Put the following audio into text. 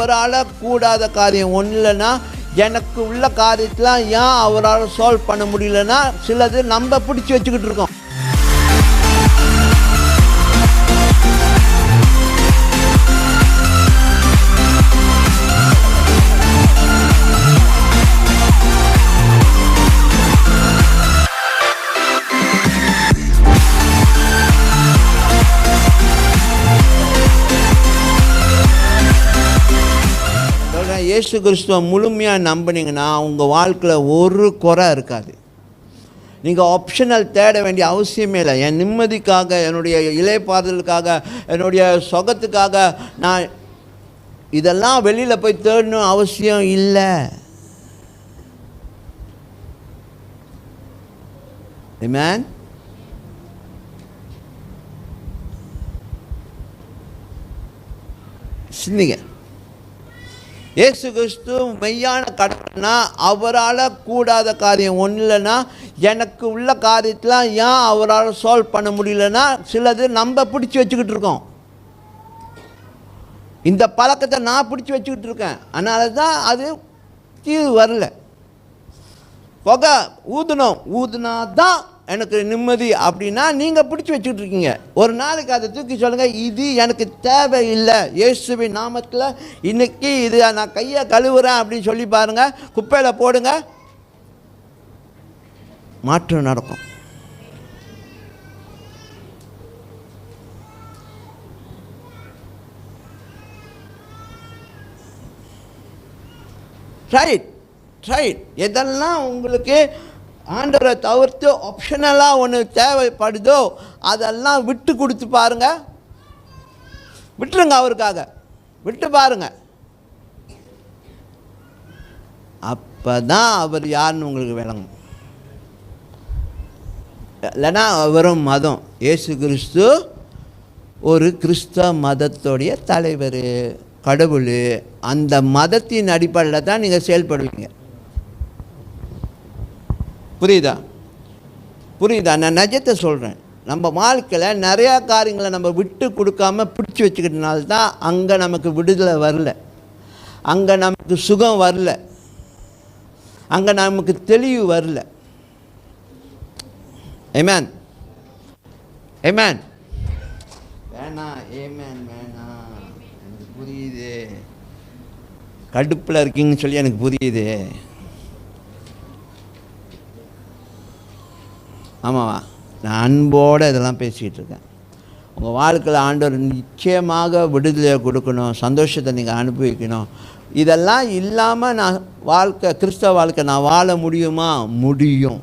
அவரால் கூடாத காரியம் ஒன்றும் இல்லைன்னா எனக்கு உள்ள காரியத்தெலாம் ஏன் அவரால் சால்வ் பண்ண முடியலன்னா சிலது நம்ம பிடிச்சி வச்சுக்கிட்டு இருக்கோம். இயேசு கிறிஸ்துவை முழுமையாக நம்பினீங்கன்னா உங்கள் வாழ்க்கையில் ஒரு குறை இருக்காது. நீங்கள் ஆப்ஷனல் தேட வேண்டிய அவசியமே இல்லை. என் நிம்மதிக்காக என்னுடைய இலைப்பாறுதலுக்காக என்னுடைய சொகத்துக்காக நான் இதெல்லாம் வெளியில் போய் தேடணும் அவசியம் இல்லை. மேன் சிந்திங்க. இயேசு கிறிஸ்து மெய்யான கடவுள்னா அவரால் கூடாத காரியம் ஒன்றும் இல்லைன்னா எனக்கு உள்ள காரியத்தெலாம் ஏன் அவரால் சால்வ் பண்ண முடியலன்னா சிலது நம்ம பிடிச்சி வச்சுக்கிட்டு இருக்கோம். இந்த பழக்கத்தை நான் பிடிச்சி வச்சுக்கிட்டு இருக்கேன். அதனால தான் அது தீர்வு வரல. புகை ஊதணும் ஊதுனா தான் எனக்கு நிம்மதி அப்படின்னா நீங்கள் பிடிச்சி வச்சுக்கிட்டு இருக்கீங்க ஒரு நாளைக்கு அதை தூக்கி சொல்லுங்கள் இது எனக்கு தேவையில்லை. இயேசுவின் நாமத்தில் இன்றைக்கி இது நான் கையை கழுவுறேன் அப்படின்னு சொல்லி பாருங்கள் குப்பையில் போடுங்க. மாற்றம் நடக்கும். ரைட் ரைட் எதெல்லாம் உங்களுக்கு ஆண்டவரை தவிர்த்து ஆப்ஷனலாக ஒன்று தேவைப்படுதோ அதெல்லாம் விட்டு கொடுத்து பாருங்க. விட்டுருங்க அவருக்காக. விட்டு பாருங்க. அப்போ தான் அவர் யாருன்னு உங்களுக்கு விளங்கும். இல்லைன்னா வெறும் மதம். இயேசு கிறிஸ்து ஒரு கிறிஸ்தவ மதத்துடைய தலைவர் கடவுள். அந்த மதத்தின் அடிப்படையில் தான் நீங்கள் செயல்படுவீங்க. புரியுதா? புரியுதா? நான் நிஜத்தை சொல்கிறேன் நம்ம வாழ்க்கையில் நிறையா காரியங்களை நம்ம விட்டு கொடுக்காம பிடிச்சி வச்சுக்கிட்டனால தான் அங்கே நமக்கு விடுதலை வரல. அங்கே நமக்கு சுகம் வரல. அங்கே நமக்கு தெளிவு வரல. ஏமேன் ஏமேன் வேணாம் ஏமேன் வேணாம் எனக்கு புரியுது. கடுப்பில் இருக்கீங்கன்னு சொல்லி எனக்கு புரியுது. ஆமாவா? நான் அன்போடு இதெல்லாம் பேசிக்கிட்டு இருக்கேன் உங்கள் வாழ்க்கையில் ஆண்டவர் நிச்சயமாக விடுதலையை கொடுக்கணும் சந்தோஷத்தை நீங்கள் அனுபவிக்கணும். இதெல்லாம் இல்லாமல் நான் வாழ்க்கை கிறிஸ்தவ வாழ்க்கை நான் வாழ முடியுமா? முடியும்.